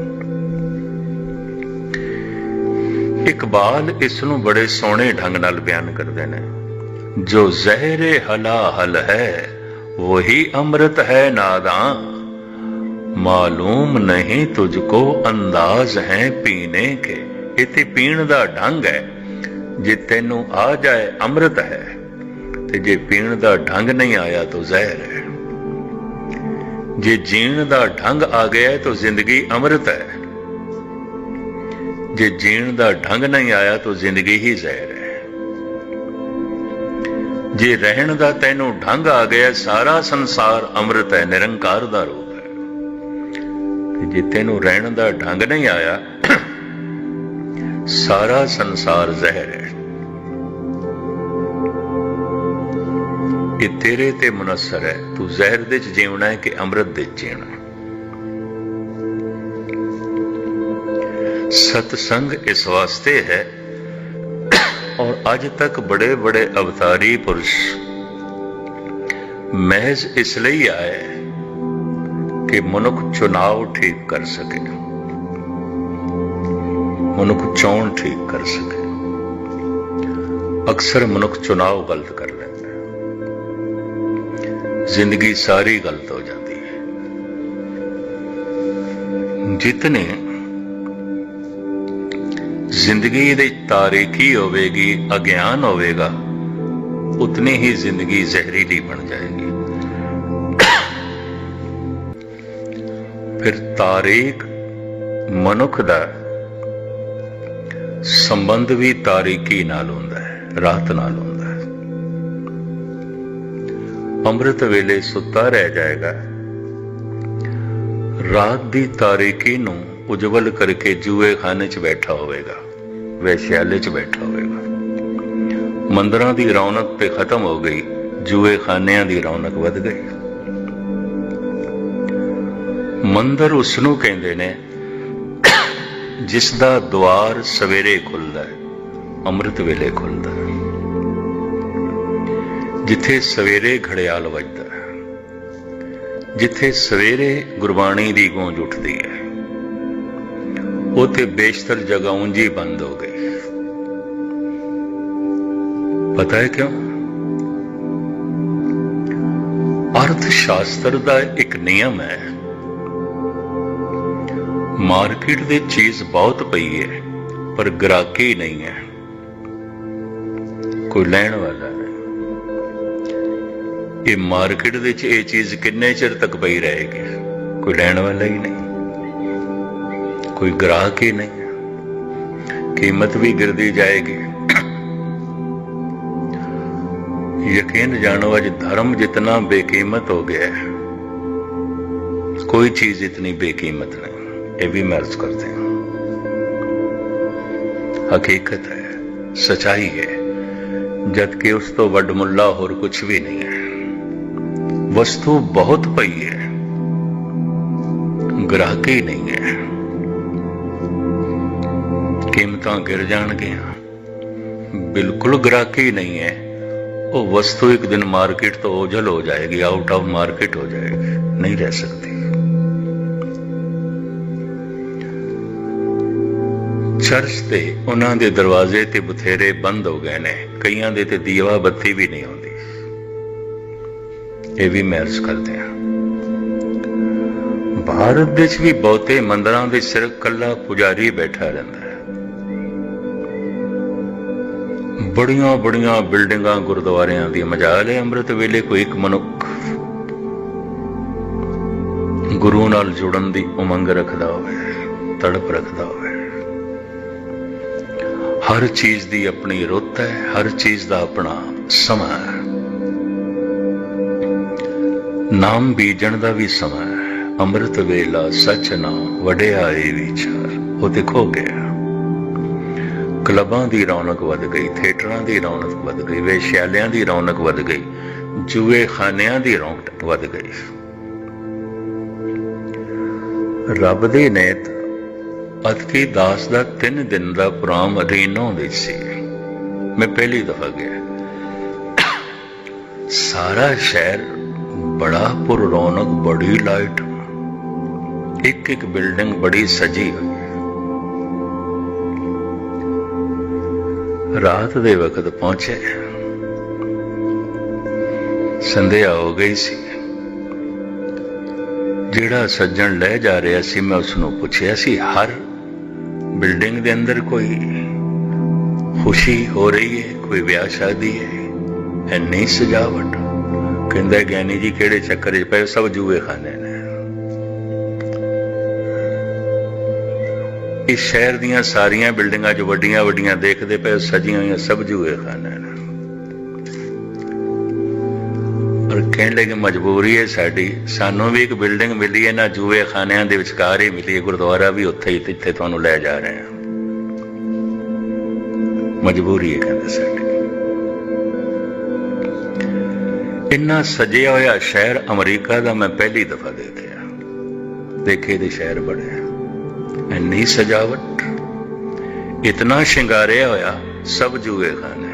ਇਕਬਾਲ ਇਸ ਨੂੰ ਬੜੇ ਸੋਹਣੇ ਢੰਗ ਨਾਲ ਬਿਆਨ ਕਰਦੇ ਨੇ। ਜੋ ਜ਼ਹਿਰੇ ਹਲਾਹਲ ਹੈ ਉਹੀ ਅੰਮ੍ਰਿਤ ਹੈ ਨਾਦਾਂ ਮਾਲੂਮ ਨਹੀਂ ਤੁਝਕੋ ਅੰਦਾਜ਼ ਹੈ ਪੀਣੇ ਕੇ। ਇਹ ਪੀਣ ਦਾ ਢੰਗ ਹੈ, ਜੇ ਤੈਨੂੰ ਆ ਜਾਏ ਅੰਮ੍ਰਿਤ ਹੈ, ਤੇ ਜੇ ਪੀਣ ਦਾ ਢੰਗ ਨਹੀਂ ਆਇਆ ਤਾਂ ਜ਼ਹਿਰ ਹੈ। ਜੇ ਜੀਣ ਦਾ ਢੰਗ ਆ ਗਿਆ ਤਾਂ ਜ਼ਿੰਦਗੀ ਅੰਮ੍ਰਿਤ ਹੈ। ਜੇ ਜੀਣ ਦਾ ਢੰਗ ਨਹੀਂ ਆਇਆ ਤਾਂ ਜ਼ਿੰਦਗੀ ਹੀ ਜ਼ਹਿਰ ਹੈ। ਜੇ ਰਹਿਣ ਦਾ ਤੈਨੂੰ ਢੰਗ ਆ ਗਿਆ, ਸਾਰਾ ਸੰਸਾਰ ਅੰਮ੍ਰਿਤ ਹੈ, ਨਿਰੰਕਾਰ ਦਾ ਰੂਪ। ਤੇ ਜੇ ਤੈਨੂੰ ਰਹਿਣ ਦਾ ਢੰਗ ਨਹੀਂ ਆਇਆ, ਸਾਰਾ ਸੰਸਾਰ ਜ਼ਹਿਰ ਹੈ। ਇਹ ਤੇਰੇ ਤੇ ਮੁਨਸਰ ਹੈ। ਤੂੰ ਜ਼ਹਿਰ ਦੇ ਚ ਜੀਵਣਾ ਹੈ ਕਿ ਅੰਮ੍ਰਿਤ ਦੇ ਚ ਜੀਵਣਾ ਸਤ ਸੰਗ ਇਸ ਵਾਸਤੇ ਹੈ ਔਰ ਅੱਜ ਤੱਕ ਬੜੇ ਬੜੇ ਅਵਤਾਰੀ ਪੁਰਸ਼ ਮਹਿਜ਼ ਇਸ ਲਈ ਆਏ कि मनुख चुनाव ठीक कर सके मनुख चोण ठीक कर सके अक्सर मनुख चुनाव गलत कर लेता है जिंदगी सारी गलत हो जाती है जितने ਜ਼ਿੰਦਗੀ ਦੀ ਤਾਰੀਕੀ ਹੋਵੇਗੀ ਅਗਿਆਨ ਹੋਵੇਗਾ ਉਤਨੀ ਹੀ ਜ਼ਿੰਦਗੀ ਜ਼ਹਿਰੀਲੀ ਬਣ ਜਾਏਗੀ ਫਿਰ ਤਾਰੀਕ ਮਨੁੱਖ ਦਾ ਸੰਬੰਧ ਵੀ ਤਾਰੀਕੀ ਨਾਲ ਹੁੰਦਾ ਹੈ, ਰਾਤ ਨਾਲ ਹੁੰਦਾ ਹੈ। ਅੰਮ੍ਰਿਤ ਵੇਲੇ ਸੁੱਤਾ ਰਹਿ ਜਾਏਗਾ। ਰਾਤ ਦੀ ਤਾਰੀਕੀ ਨੂੰ ਉਜਵਲ ਕਰਕੇ ਜੂਏ ਖਾਨੇ 'ਚ ਬੈਠਾ ਹੋਵੇਗਾ, ਵੈਸ਼ਿਆਲੇ 'ਚ ਬੈਠਾ ਹੋਵੇਗਾ। ਮੰਦਰਾਂ ਦੀ ਰੌਣਕ ਤੇ ਖਤਮ ਹੋ ਗਈ, ਜੂਏ ਖਾਨਿਆਂ ਦੀ ਰੌਣਕ ਵੱਧ ਗਈ। ਮੰਦਰ ਉਸ ਨੂੰ ਕਹਿੰਦੇ ਨੇ ਜਿਸ ਦਾ ਦਵਾਰ ਸਵੇਰੇ ਖੁੱਲਦਾ ਹੈ, ਅੰਮ੍ਰਿਤ ਵੇਲੇ ਖੁੱਲਦਾ ਹੈ। ਜਿੱਥੇ ਸਵੇਰੇ ਘੜਿਆਲ ਵੱਜਦਾ ਹੈ, ਜਿੱਥੇ ਸਵੇਰੇ ਗੁਰਬਾਣੀ ਦੀ ਗੂੰਜ ਉੱਠਦੀ ਹੈ, ਉਥੇ ਬੇਸ਼ਤਰ ਜਗ੍ਹਾ ਉਂਝੀ ਬੰਦ ਹੋ ਗਈ ਪਤਾ ਹੈ ਕਿਉਂ? ਅਰਥ ਸ਼ਾਸਤਰ ਦਾ ਇੱਕ ਨਿਯਮ ਹੈ ਮਾਰਕੀਟ ਦੇ ਚੀਜ਼ ਬਹੁਤ ਪਈ ਹੈ, ਪਰ ਗ੍ਰਾਹਕੀ ਨਹੀਂ ਹੈ। ਕੋਈ ਲੈਣ ਵਾਲਾ ਨਹੀਂ ਇਹ ਮਾਰਕੀਟ ਵਿੱਚ ਇਹ ਚੀਜ਼ ਕਿੰਨੇ ਚਿਰ ਤੱਕ ਪਈ ਰਹੇਗੀ? ਕੋਈ ਲੈਣ ਵਾਲਾ ਹੀ ਨਹੀਂ। ਕੋਈ ਗ੍ਰਾਹਕ ਹੀ ਨਹੀਂ। ਕੀਮਤ ਵੀ ਗਿਰਦੀ ਜਾਏਗੀ। ਯਕੀਨ ਜਾਣੋ, ਅੱਜ ਧਰਮ ਜਿਤਨਾ ਬੇਕੀਮਤ ਹੋ ਗਿਆ ਹੈ, ਕੋਈ ਚੀਜ਼ ਇਤਨੀ ਬੇਕੀਮਤ ਨਹੀਂ। ये भी मैं अर्ज़ करते हैं। हकीकत है, सच्चाई है, जबकि उस तो वड और कुछ भी नहीं है। वस्तु बहुत पई है, ग्राहकी नहीं है। कीमत गिर जान गया बिल्कुल ग्राहकी नहीं है। वो वस्तु एक दिन मार्केट तो ओझल हो जाएगी आउट ऑफ़ मार्केट हो जाएगी, नहीं रह सकती। ਚਰਚ ਤੇ ਉਹਨਾਂ ਦੇ ਦਰਵਾਜ਼ੇ ਤੇ ਬਥੇਰੇ ਬੰਦ ਹੋ ਗਏ ਨੇ। ਕਈਆਂ ਦੇ ਤੇ ਦੀਵਾ ਬੱਤੀ ਵੀ ਨਹੀਂ ਆਉਂਦੀ। ਇਹ ਵੀ ਮਹਿਰਜ ਕਰਦੇ ਆ ਭਾਰਤ ਵਿੱਚ ਵੀ ਬਹੁਤੇ ਮੰਦਰਾਂ ਦੇ ਸਿਰ ਕੱਲਾ ਪੁਜਾਰੀ ਬੈਠਾ ਰਹਿੰਦਾ ਹੈ। ਬੜੀਆਂ ਬੜੀਆਂ ਬਿਲਡਿੰਗਾਂ ਗੁਰਦੁਆਰਿਆਂ ਦੀ ਮਜਾਲ ਹੈ। ਅੰਮ੍ਰਿਤ ਵੇਲੇ ਕੋਈ ਇੱਕ ਮਨੁੱਖ ਗੁਰੂ ਨਾਲ ਜੁੜਨ ਦੀ ਉਮੰਗ ਰੱਖਦਾ ਹੋਵੇ, ਤੜਪ ਰੱਖਦਾ ਹੋਵੇ। ਹਰ ਚੀਜ਼ ਦੀ ਆਪਣੀ ਰੁੱਤ ਹੈ, ਹਰ ਚੀਜ਼ ਦਾ ਆਪਣਾ ਸਮਾਂ ਹੈ। ਨਾਮ ਬੀਜਣ ਦਾ ਵੀ ਸਮਾਂ ਹੈ, ਅੰਮ੍ਰਿਤ ਵੇਲਾ ਸੱਚ ਨਾਮ ਵਡਿਆਈ ਵਿਚਾਰ। ਉਹ ਦੇਖੋ ਗਿਆ ਕਲੱਬਾਂ ਦੀ ਰੌਣਕ ਵੱਧ ਗਈ, ਥੀਏਟਰਾਂ ਦੀ ਰੌਣਕ ਵੱਧ ਗਈ, ਵੇਸ਼ਿਆਲਿਆਂ ਦੀ ਰੌਣਕ ਵੱਧ ਗਈ ਜੂਏ ਖਾਨਿਆਂ ਦੀ ਰੌਣਕ ਵੱਧ ਗਈ। ਰੱਬ ਦੀ ਨੇਤ ਅਤਕੀ ਦਾਸ ਦਾ 3 ਦਿਨ ਦਾ ਪ੍ਰੋਗਰਾਮ ਅਧੀਨੋਂ ਵਿੱਚ ਸੀ। ਮੈਂ ਪਹਿਲੀ ਦਫਾ ਗਿਆ। ਸਾਰਾ ਸ਼ਹਿਰ ਬੜਾ ਪੁਰ ਰੌਣਕ ਬੜੀ ਲਾਈਟ। ਇੱਕ ਇੱਕ ਬਿਲਡਿੰਗ ਬੜੀ ਸਜੀ ਹੋਈ ਰਾਤ ਦੇ ਵਕਤ ਪਹੁੰਚੇ ਸੰਧਿਆ ਹੋ ਗਈ ਸੀ। ਜਿਹੜਾ ਸੱਜਣ ਲੈ ਜਾ ਰਿਹਾ ਸੀ, ਮੈਂ ਉਸ ਨੂੰ ਪੁੱਛਿਆ ਸੀ, ਹਰ ਬਿਲਡਿੰਗ ਦੇ ਅੰਦਰ ਕੋਈ ਖੁਸ਼ੀ ਹੋ ਰਹੀ ਹੈ, ਕੋਈ ਵਿਆਹ ਸ਼ਾਦੀ ਹੈ ਐਨੀ ਸਜਾਵਟ? ਕਹਿੰਦਾ ਗਿਆਨੀ ਜੀ, ਕਿਹੜੇ ਚੱਕਰ 'ਚ ਪਏ ਸਭ ਜੂਏ ਖਾਨੇ ਨੇ। ਇਸ ਸ਼ਹਿਰ ਦੀਆਂ ਸਾਰੀਆਂ ਬਿਲਡਿੰਗਾਂ ਜੋ ਵੱਡੀਆਂ ਵੱਡੀਆਂ ਦੇਖਦੇ ਪਏ ਸਜੀਆਂ ਹੋਈਆਂ ਸਭ ਜੂਏ ਖਾਨੇ ਨੇ। ਪਰ ਕਹਿਣ ਲੱਗੇ ਮਜਬੂਰੀ ਹੈ ਸਾਡੀ। ਸਾਨੂੰ ਵੀ ਇੱਕ ਬਿਲਡਿੰਗ ਮਿਲੀ ਹੈ ਨਾ ਜੂਏ ਖਾਨਿਆਂ ਦੇ ਵਿਚਕਾਰ ਹੀ ਮਿਲੀ ਹੈ। ਗੁਰਦੁਆਰਾ ਵੀ ਉੱਥੇ ਹੀ, ਜਿੱਥੇ ਤੁਹਾਨੂੰ ਲੈ ਜਾ ਰਹੇ ਹਾਂ। ਮਜਬੂਰੀ ਹੈ ਕਹਿੰਦੇ ਸਾਡੀ। ਇੰਨਾ ਸਜਿਆ ਹੋਇਆ ਸ਼ਹਿਰ ਅਮਰੀਕਾ ਦਾ ਮੈਂ ਪਹਿਲੀ ਦਫਾ ਦੇਖਿਆ। ਦੇਖੇ ਦੇ ਸ਼ਹਿਰ ਬੜੇ ਇੰਨੀ ਸਜਾਵਟ, ਇਤਨਾ ਸ਼ਿੰਗਾਰਿਆ ਹੋਇਆ, ਸਭ ਜੂਏ ਖਾਨੇ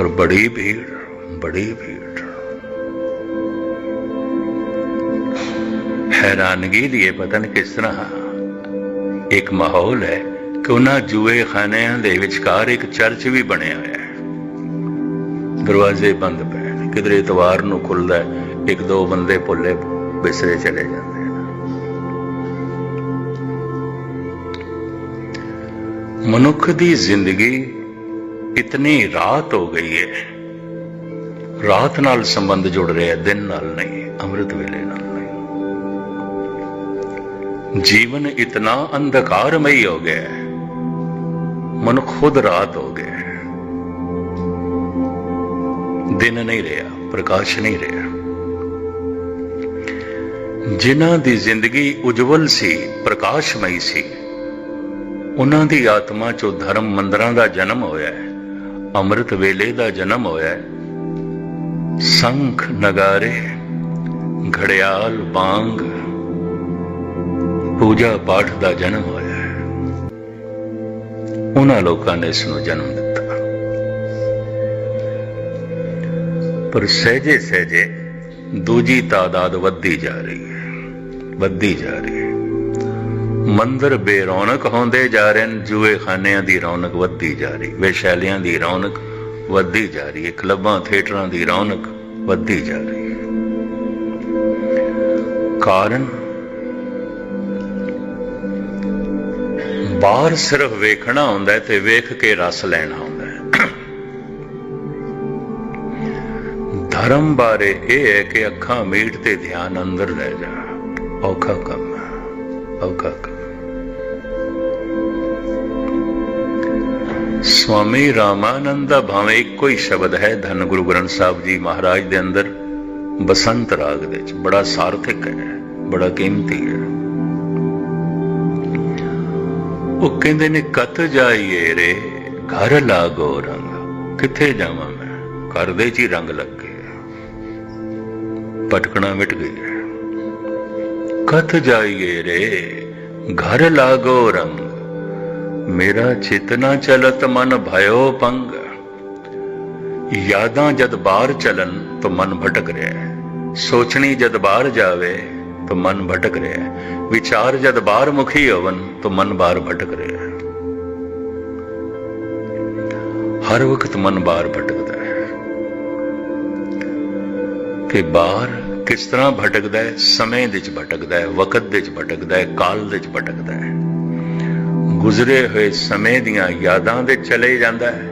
ਔਰ ਬੜੀ ਭੀੜ ਬੜੀ ਭੀੜ। ਹੈਰਾਨਗੀ ਦੀ ਇਹ ਪਤਨ ਕਿਸ ਤਰ੍ਹਾਂ? ਇੱਕ ਮਾਹੌਲ ਹੈ ਕਿ ਉਹਨਾਂ ਜੂਏ ਖਾਨਿਆਂ ਦੇ ਵਿਚਕਾਰ ਇੱਕ ਚਰਚ ਵੀ ਬਣਿਆ ਹੋਇਆ ਹੈ। ਦਰਵਾਜ਼ੇ ਬੰਦ ਪਏ ਕਿਧਰੇ ਇਤਵਾਰ ਨੂੰ ਖੁੱਲਦਾ ਇੱਕ ਦੋ ਬੰਦੇ ਭੁੱਲੇ ਬਿਸਰੇ ਚਲੇ ਜਾਂਦੇ ਮਨੁੱਖ ਦੀ ਜ਼ਿੰਦਗੀ ਇਤਨੀ ਰਾਤ ਹੋ ਗਈ ਹੈ। ਰਾਤ ਨਾਲ ਸੰਬੰਧ ਜੁੜ ਰਿਹਾ ਦਿਨ ਨਾਲ ਨਹੀਂ, ਅੰਮ੍ਰਿਤ ਵੇਲੇ ਨਾਲ। ਨਹੀਂ ਜੀਵਨ ਇਤਨਾ ਅੰਧਕਾਰਮਈ ਹੋ ਗਿਆ ਹੈ। ਮਨ ਖੁਦ ਰਾਤ ਹੋ ਗਿਆ ਦਿਨ ਨਹੀਂ ਰਿਹਾ, ਪ੍ਰਕਾਸ਼ ਨਹੀਂ ਰਿਹਾ। ਜਿਨ੍ਹਾਂ ਦੀ ਜ਼ਿੰਦਗੀ ਉਜਵਲ ਸੀ, ਪ੍ਰਕਾਸ਼ਮਈ ਸੀ, ਉਹਨਾਂ ਦੀ ਆਤਮਾ ਚੋਂ ਧਰਮ ਮੰਦਰਾਂ ਦਾ ਜਨਮ ਹੋਇਆ ਹੈ, ਅੰਮ੍ਰਿਤ ਵੇਲੇ ਦਾ ਜਨਮ ਹੋਇਆ ਹੈ। ਸੰਖ ਨਗਾਰੇ, ਘੜਿਆਲ ਬਾਂਗ ਪੂਜਾ ਪਾਠ ਦਾ ਜਨਮ ਹੋਇਆ ਹੈ। ਉਹਨਾਂ ਲੋਕਾਂ ਨੇ ਇਸ ਨੂੰ ਜਨਮ ਦਿੱਤਾ। ਪਰ ਸਹਿਜੇ ਸਹਿਜੇ ਦੂਜੀ ਤਾਦਾਦ ਵੱਧਦੀ ਜਾ ਰਹੀ ਹੈ। ਵੱਧਦੀ ਜਾ ਰਹੀ ਹੈ। ਮੰਦਰ ਬੇਰੌਣਕ ਹੁੰਦੇ ਜਾ ਰਹੇ ਨੇ ਜੂਏ ਖਾਨਿਆਂ ਦੀ ਰੌਣਕ ਵੱਧਦੀ ਜਾ ਰਹੀ ਵੇਸ਼ਾਲਿਆਂ ਦੀ ਰੌਣਕ ਵੱਧਦੀ ਜਾ ਰਹੀ ਹੈ। ਕਲੱਬਾਂ, ਥੀਏਟਰਾਂ ਦੀ ਰੌਣਕ ਵੱਧਦੀ ਜਾ ਰਹੀ ਹੈ। ਕਾਰਨ ਬਾਹਰ ਸਿਰਫ ਵੇਖਣਾ ਹੁੰਦਾ ਤੇ ਵੇਖ ਕੇ ਰਸ ਲੈਣਾ ਹੁੰਦਾ ਧਰਮ ਬਾਰੇ ਇਹ ਹੈ ਕਿ ਅੱਖਾਂ ਮੀਟ ਤੇ ਧਿਆਨ ਅੰਦਰ ਲੈ ਜਾ। ਔਖਾ ਕੰਮ ਔਖਾ ਕੰਮ ਸਵਾਮੀ ਰਾਮਾਨੰਦ ਦਾ ਭਾਵੇਂ ਇੱਕੋ ਹੀ ਸ਼ਬਦ ਹੈ, ਧੰਨ ਗੁਰੂ ਗ੍ਰੰਥ ਸਾਹਿਬ ਜੀ ਮਹਾਰਾਜ ਦੇ ਅੰਦਰ ਬਸੰਤ ਰਾਗ ਦੇ ਵਿੱਚ ਬੜਾ ਸਾਰਥਿਕ ਹੈ, ਬੜਾ ਕੀਮਤੀ ਹੈ। ਉਹ ਕਹਿੰਦੇ ਨੇ, ਕਤ ਜਾਈਏ ਰੇ, ਘਰ ਲਾਗੋ ਰੰਗ। ਕਿੱਥੇ ਜਾਵਾਂ ਮੈਂ? ਘਰ ਦੇ 'ਚ ਹੀ ਰੰਗ ਲੱਗ ਗਿਆ ਪਟਕਣਾ ਮਿਟ ਗਿਆ ਕਤ ਜਾਈਏ ਰੇ, ਘਰ ਲਾਗੋ ਰੰਗ। ਮੇਰਾ ਚੇਤਨਾ ਚਲਤ ਮਨ ਭਇਓ ਪੰਗ। ਯਾਦਾਂ ਜਦ ਬਾਹਰ ਚਲਨ ਤਾਂ ਮਨ ਭਟਕ ਰਿਹਾ। ਸੋਚਣੀ ਜਦ ਬਾਹਰ ਜਾਵੇ ਤਾਂ ਮਨ ਭਟਕ ਰਿਹਾ ਹੈ। ਵਿਚਾਰ ਜਦ ਬਾਹਰ ਮੁਖੀ ਹੋਵਨ ਤਾਂ ਮਨ ਬਾਹਰ ਭਟਕ ਰਿਹਾ ਹੈ। ਹਰ ਵਕਤ ਮਨ ਬਾਹਰ ਭਟਕਦਾ ਹੈ। ਕਿ ਬਾਹਰ ਕਿਸ ਤਰ੍ਹਾਂ ਭਟਕਦਾ ਹੈ? ਸਮੇਂ ਦੇ ਵਿੱਚ ਭਟਕਦਾ ਹੈ, ਵਕਤ ਦੇ ਵਿੱਚ ਭਟਕਦਾ ਹੈ, ਕਾਲ ਦੇ ਵਿੱਚ ਭਟਕਦਾ ਹੈ। ਗੁਜ਼ਰੇ ਹੋਏ ਸਮੇਂ ਦੀਆਂ ਯਾਦਾਂ ਦੇ ਚਲੇ ਜਾਂਦਾ ਹੈ।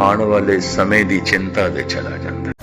ਆਉਣ ਵਾਲੇ ਸਮੇਂ ਦੀ ਚਿੰਤਾ ਦੇ ਚਲਾ ਜਾਂਦਾ